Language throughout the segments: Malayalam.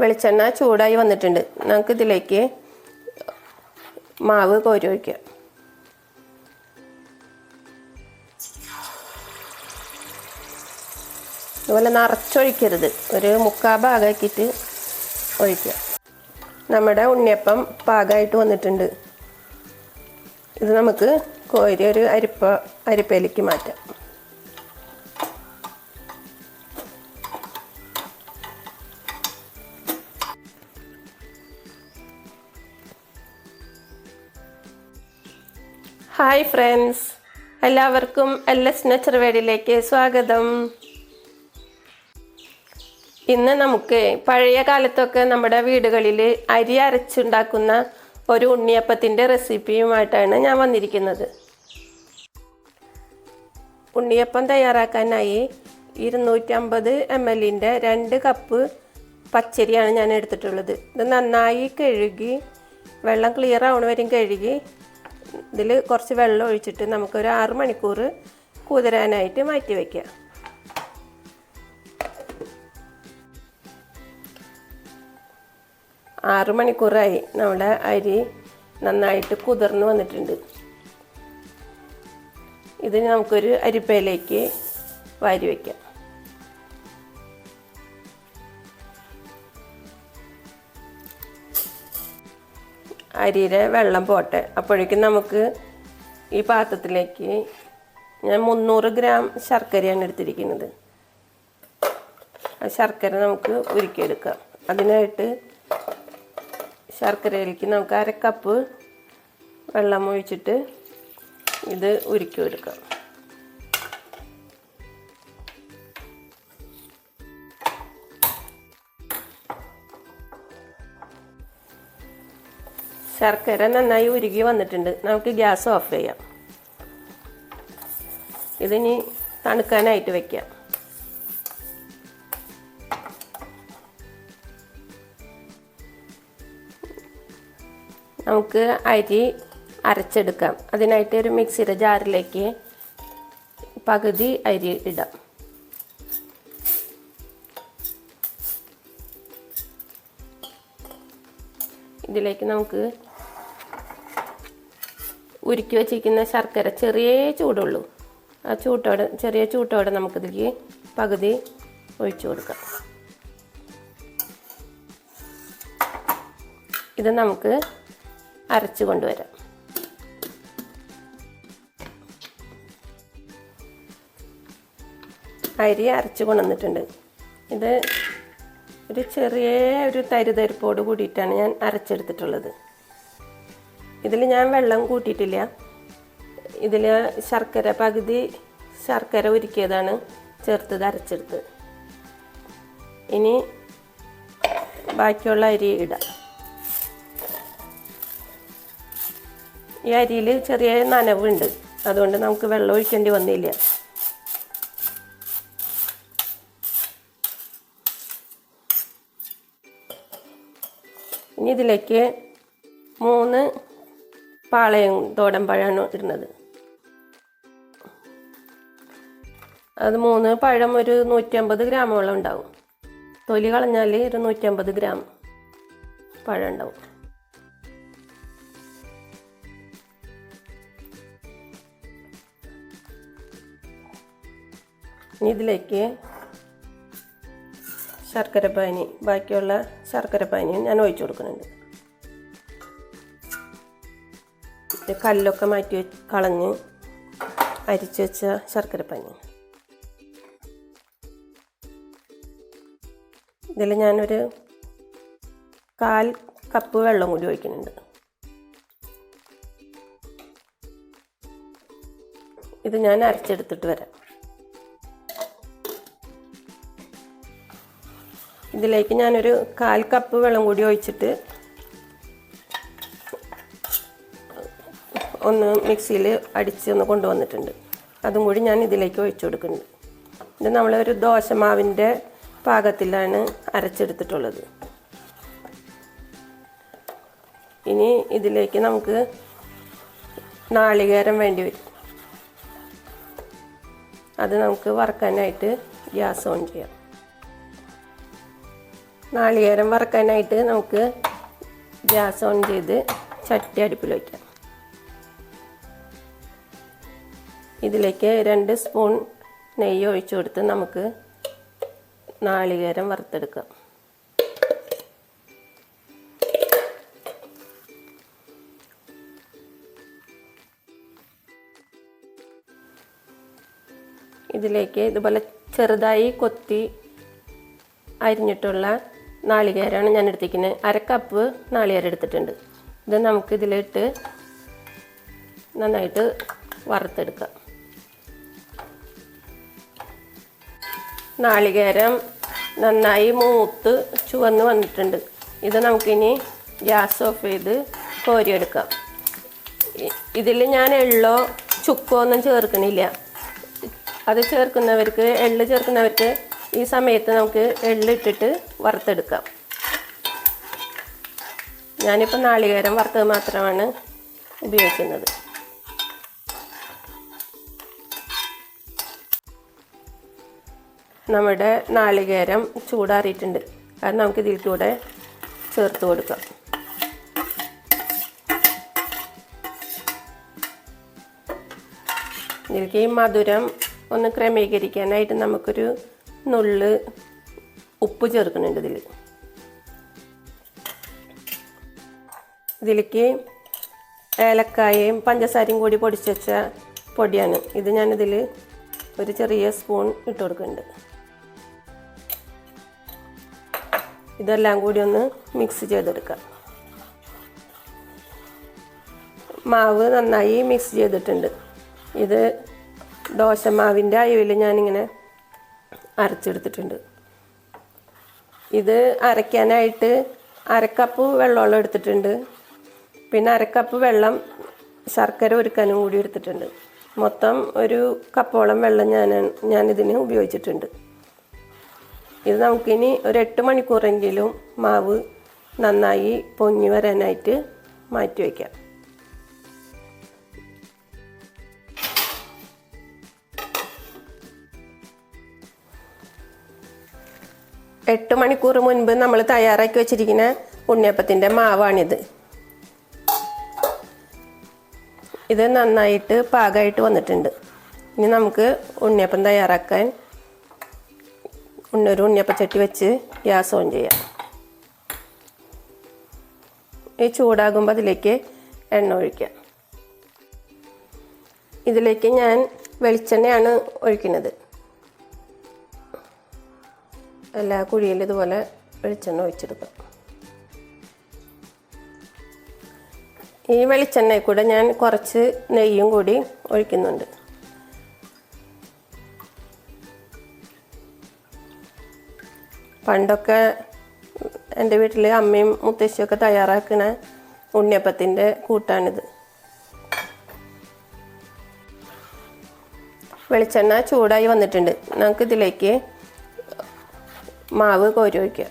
വെളിച്ചെണ്ണ ചൂടായി വന്നിട്ടുണ്ട്. നമുക്ക് ഇതിലേക്ക് മാവ് കോരി ഒഴിക്കാം. അതുപോലെ നിറച്ചൊഴിക്കരുത് ഒരു മുക്കാ ഭാഗമാക്കിയിട്ട് ഒഴിക്കുക നമ്മുടെ ഉണ്ണിയപ്പം പാകമായിട്ട് വന്നിട്ടുണ്ട്. ഇത് നമുക്ക് കോരി ഒരു അരിപ്പ അരിപ്പയിലേക്ക് മാറ്റാം. Hi friends. എല്ലാവർക്കും എൽ എസ് നെച്ചർ വേഡിലേക്ക് സ്വാഗതം. ഇന്ന് നമുക്ക് പഴയ കാലത്തൊക്കെ നമ്മുടെ വീടുകളിൽ അരി അരച്ചുണ്ടാക്കുന്ന ഒരു ഉണ്ണിയപ്പത്തിന്റെ റെസിപ്പിയുമായിട്ടാണ് ഞാൻ വന്നിരിക്കുന്നത്. ഉണ്ണിയപ്പം തയ്യാറാക്കാനായി ഇരുന്നൂറ്റമ്പത് എം എല്ലിന്റെ രണ്ട് കപ്പ് പച്ചരിയാണ് ഞാൻ എടുത്തിട്ടുള്ളത്. ഇത് നന്നായി കഴുകി വെള്ളം ക്ലിയർ ആവണ വരെയും കഴുകി ഇതിൽ കുറച്ച് വെള്ളം ഒഴിച്ചിട്ട് നമുക്കൊരു ആറ് മണിക്കൂർ കുതിരാനായിട്ട് മാറ്റി വയ്ക്കാം ആറ് മണിക്കൂറായി നമ്മുടെ അരി നന്നായിട്ട് കുതിർന്ന് വന്നിട്ടുണ്ട്. ഇതിന് നമുക്കൊരു അരിപ്പയിലേക്ക് വാരി വയ്ക്കാം. അരിയുടെ വെള്ളം പോട്ടെ. അപ്പോഴേക്കും നമുക്ക് ഈ പാത്രത്തിലേക്ക് ഞാൻ മുന്നൂറ് ഗ്രാം ശർക്കരയാണ് എടുത്തിരിക്കുന്നത്. ആ ശർക്കര നമുക്ക് ഉരുക്കിയെടുക്കാം. അതിനായിട്ട് ശർക്കരയിലേക്ക് നമുക്ക് അര കപ്പ് വെള്ളം ഒഴിച്ചിട്ട് ഇത് ഉരുക്കി എടുക്കാം ശർക്കര നന്നായി ഉരുകി വന്നിട്ടുണ്ട്. നമുക്ക് ഗ്യാസ് ഓഫ് ചെയ്യാം. ഇതിനി തണുക്കാനായിട്ട് വെക്കാം. നമുക്ക് അരി അരച്ചെടുക്കാം. അതിനായിട്ട് ഒരു മിക്സിയുടെ ജാറിലേക്ക് പകുതി അരി ഇടാം. ഇതിലേക്ക് നമുക്ക് ഉരുക്കി വെച്ചിരിക്കുന്ന ശർക്കര ചെറിയ ചൂടുള്ളൂ. ആ ചൂട്ടോടെ ചെറിയ ചൂട്ടോടെ നമുക്കിതിലേക്ക് പകുതി ഒഴിച്ചു കൊടുക്കാം. ഇത് നമുക്ക് അരച്ച് കൊണ്ടുവരാം. അരി അരച്ച് കൊണ്ടുവന്നിട്ടുണ്ട്. ഇത് ഒരു ചെറിയ ഒരു തരിതരിപ്പോട് കൂടിയിട്ടാണ് ഞാൻ അരച്ചെടുത്തിട്ടുള്ളത്. ഇതിൽ ഞാൻ വെള്ളം കൂട്ടിയിട്ടില്ല. ഇതിൽ ശർക്കര പകുതി ശർക്കര ഉരുക്കിയതാണ് ചേർത്തത് അരച്ചെടുത്ത്. ഇനി ബാക്കിയുള്ള അരി ഇടാം. ഈ അരിയിൽ ചെറിയ നനവുണ്ട്. അതുകൊണ്ട് നമുക്ക് വെള്ളം ഒഴിക്കേണ്ടി വന്നില്ല. ഇനി ഇതിലേക്ക് മൂന്ന് പാളയം തോടൻ പഴമാണ് ഇടുന്നത്. അത് മൂന്ന് പഴം ഒരു നൂറ്റമ്പത് ഗ്രാമോളം ഉണ്ടാവും. തൊലി കളഞ്ഞാൽ ഒരു നൂറ്റമ്പത് ഗ്രാം പഴം ഉണ്ടാവും. ഇനി ഇതിലേക്ക് ശർക്കര പാനി ബാക്കിയുള്ള ശർക്കര പാനിയും ഞാൻ ഒഴിച്ചു കൊടുക്കുന്നുണ്ട്. ഇത് കല്ലൊക്കെ മാറ്റി കളഞ്ഞ് അരിച്ചു വെച്ച ശർക്കര പാനി ഇതിൽ ഞാനൊരു കാൽ കപ്പ് വെള്ളം കൂടി ഒഴിക്കുന്നുണ്ട്. ഇത് ഞാൻ അരച്ചെടുത്തിട്ട് വരാം. ഇതിലേക്ക് ഞാനൊരു കാൽ കപ്പ് വെള്ളം കൂടി ഒഴിച്ചിട്ട് ഒന്ന് മിക്സിയിൽ അടിച്ച് ഒന്ന് കൊണ്ടുവന്നിട്ടുണ്ട്. അതും കൂടി ഞാൻ ഇതിലേക്ക് ഒഴിച്ചു കൊടുക്കുന്നുണ്ട്. ഇത് നമ്മളൊരു ദോശമാവിന്റെ പാകത്തിലാണ് അരച്ചെടുത്തിട്ടുള്ളത്. ഇനി ഇതിലേക്ക് നമുക്ക് നാളികേരം വേണ്ടി വരും. അത് നമുക്ക് വറക്കാനായിട്ട് ഗ്യാസ് ഓൺ ചെയ്യാം. നാളികേരം വറക്കാനായിട്ട് നമുക്ക് ഗ്യാസ് ഓൺ ചെയ്ത് ചട്ടി അടുപ്പിൽ വയ്ക്കാം. ഇതിലേക്ക് രണ്ട് സ്പൂൺ നെയ്യ് ഒഴിച്ചു കൊടുത്ത് നമുക്ക് നാളികേരം വറുത്തെടുക്കാം. ഇതിലേക്ക് ഇതുപോലെ ചെറുതായി കൊത്തി അരിഞ്ഞിട്ടുള്ള നാളികേരമാണ് ഞാൻ എടുത്തിരിക്കുന്നത്. അര കപ്പ് നാളികേരം എടുത്തിട്ടുണ്ട്. ഇത് നമുക്കിതിലിട്ട് നന്നായിട്ട് വറുത്തെടുക്കാം. നാളികേരം നന്നായി മൂത്ത് ചുവന്ന് വന്നിട്ടുണ്ട്. ഇത് നമുക്കിനി ഗ്യാസ് ഓഫ് ചെയ്ത് കോരിയെടുക്കാം. ഇതിൽ ഞാൻ എള്ളോ ചുക്കോ ഒന്നും ചേർക്കണില്ല. അത് ചേർക്കുന്നവർക്ക് എള്ള് ചേർക്കുന്നവർക്ക് ഈ സമയത്ത് നമുക്ക് എള്ളിട്ടിട്ട് വറുത്തെടുക്കാം. ഞാനിപ്പോൾ നാളികേരം വറുത്തത് മാത്രമാണ് ഉപയോഗിക്കുന്നത്. നമ്മുടെ നാളികേരം ചൂടാറിയിട്ടുണ്ട്. അത് നമുക്ക് ഇതിൽ കൂടെ ചേർത്ത് കൊടുക്കാം. ഇതിലേക്ക് ഈ മധുരം ഒന്ന് ക്രമീകരിക്കാനായിട്ട് നമുക്കൊരു നുള്ള് ഉപ്പ് ചേർക്കുന്നുണ്ട് ഇതിൽ ഇതിലേക്ക് ഏലക്കായയും പഞ്ചസാരയും കൂടി പൊടിച്ചു വെച്ച പൊടിയാണ്. ഇത് ഞാനിതിൽ ഒരു ചെറിയ സ്പൂൺ ഇട്ട് കൊടുക്കുന്നുണ്ട്. ഇതെല്ലാം കൂടി ഒന്ന് മിക്സ് ചെയ്തെടുക്കാം. മാവ് നന്നായി മിക്സ് ചെയ്തിട്ടുണ്ട്. ഇത് ദോശമാവിന്റെ അയവിൽ ഞാനിങ്ങനെ അരച്ചെടുത്തിട്ടുണ്ട്. ഇത് അരയ്ക്കാനായിട്ട് അരക്കപ്പ് വെള്ളമെല്ലാം എടുത്തിട്ടുണ്ട്. പിന്നെ അരക്കപ്പ് വെള്ളം ശർക്കര ഒരുക്കാനും കൂടി എടുത്തിട്ടുണ്ട്. മൊത്തം ഒരു കപ്പോളം വെള്ളം ഞാൻ ഞാനിതിന് ഉപയോഗിച്ചിട്ടുണ്ട്. ഇത് നമുക്കിനി ഒരു എട്ട് മണിക്കൂറെങ്കിലും മാവ് നന്നായി പൊങ്ങി വരാനായിട്ട് മാറ്റി വയ്ക്കാം. എട്ട് മണിക്കൂർ മുൻപ് നമ്മൾ തയ്യാറാക്കി വെച്ചിരിക്കുന്ന ഉണ്ണിയപ്പത്തിന്റെ മാവാണിത്. ഇത് നന്നായിട്ട് പാകമായിട്ട് വന്നിട്ടുണ്ട്. ഇനി നമുക്ക് ഉണ്ണിയപ്പം തയ്യാറാക്കാൻ ഒരു ഉണ്ണിയപ്പച്ചട്ടി വെച്ച് ഗ്യാസ് ഓൺ ചെയ്യാം. ഈ ചൂടാകുമ്പോൾ അതിലേക്ക് എണ്ണ ഒഴിക്കാം. ഇതിലേക്ക് ഞാൻ വെളിച്ചെണ്ണയാണ് ഒഴിക്കുന്നത്. എല്ലാ കുഴിയിലും ഇതുപോലെ വെളിച്ചെണ്ണ ഒഴിച്ചെടുക്കാം. ഈ വെളിച്ചെണ്ണയിൽ കൂടെ ഞാൻ കുറച്ച് നെയ്യും കൂടി ഒഴിക്കുന്നുണ്ട്. പണ്ടൊക്കെ എന്റെ വീട്ടിൽ അമ്മയും മുത്തശ്ശിയൊക്കെ തയ്യാറാക്കുന്ന ഉണ്ണിയപ്പത്തിന്റെ കൂട്ടാണിത്. വെളിച്ചെണ്ണ ചൂടായി വന്നിട്ടുണ്ട്. നമുക്ക് ഇതിലേക്ക് മാവ് കോരി ഒഴിക്കുക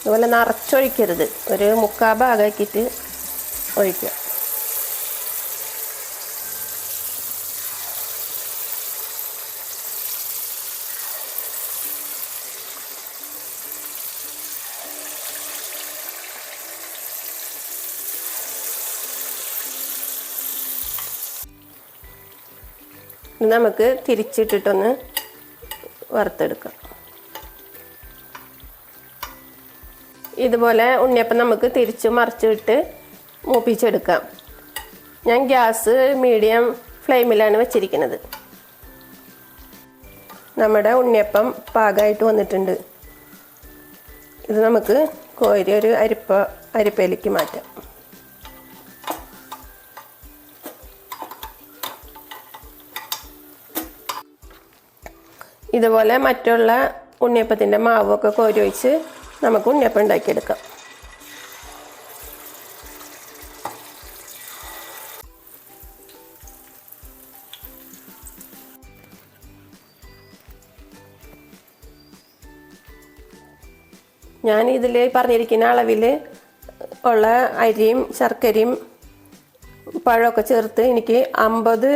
അതുപോലെ നിറച്ചൊഴിക്കരുത് ഒരു മുക്കാ ഭാഗമാക്കിയിട്ട് ഒഴിക്കുക. നമുക്ക് തിരിച്ചിട്ടിട്ടൊന്ന് വറുത്തെടുക്കാം. ഇതുപോലെ ഉണ്ണിയപ്പം നമുക്ക് തിരിച്ച് മറിച്ചിട്ട് മൂപ്പിച്ചെടുക്കാം. ഞാൻ ഗ്യാസ് മീഡിയം ഫ്ലെയിമിലാണ് വെച്ചിരിക്കുന്നത്. നമ്മുടെ ഉണ്ണിയപ്പം പാകമായിട്ട് വന്നിട്ടുണ്ട്. ഇത് നമുക്ക് കോരി ഒരു അരിപ്പ അരിപ്പയിലേക്ക് മാറ്റാം. ഇതുപോലെ മറ്റുള്ള ഉണ്ണിയപ്പത്തിന്റെ മാവൊക്കെ കോരി ഒഴിച്ച് നമുക്ക് ഉണ്ണിയപ്പം ഉണ്ടാക്കിയെടുക്കാം. ഞാൻ ഇതിൽ പറഞ്ഞിരിക്കുന്ന അളവിൽ ഉള്ള അരിയും ശർക്കരയും പഴമൊക്കെ ചേർത്ത് എനിക്ക് അമ്പത്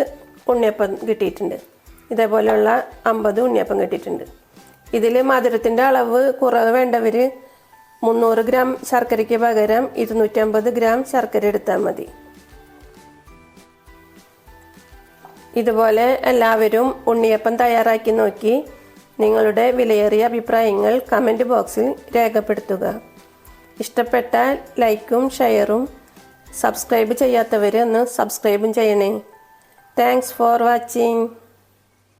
ഉണ്ണിയപ്പം കിട്ടിയിട്ടുണ്ട്. ഇതേപോലെയുള്ള അമ്പത് ഉണ്ണിയപ്പം കിട്ടിയിട്ടുണ്ട്. ഇതിൽ മധുരത്തിന്റെ അളവ് കുറവ് വേണ്ടവർ മുന്നൂറ് ഗ്രാം ശർക്കരയ്ക്ക് പകരം ഇരുന്നൂറ്റമ്പത് ഗ്രാം ശർക്കര എടുത്താൽ മതി. ഇതുപോലെ എല്ലാവരും ഉണ്ണിയപ്പം തയ്യാറാക്കി നോക്കി നിങ്ങളുടെ വിലയേറിയ അഭിപ്രായങ്ങൾ കമന്റ് ബോക്സിൽ രേഖപ്പെടുത്തുക. ഇഷ്ടപ്പെട്ടാൽ ലൈക്കും ഷെയറും സബ്സ്ക്രൈബ് ചെയ്യാത്തവർ ഒന്ന് സബ്സ്ക്രൈബും ചെയ്യണേ. Thanks for watching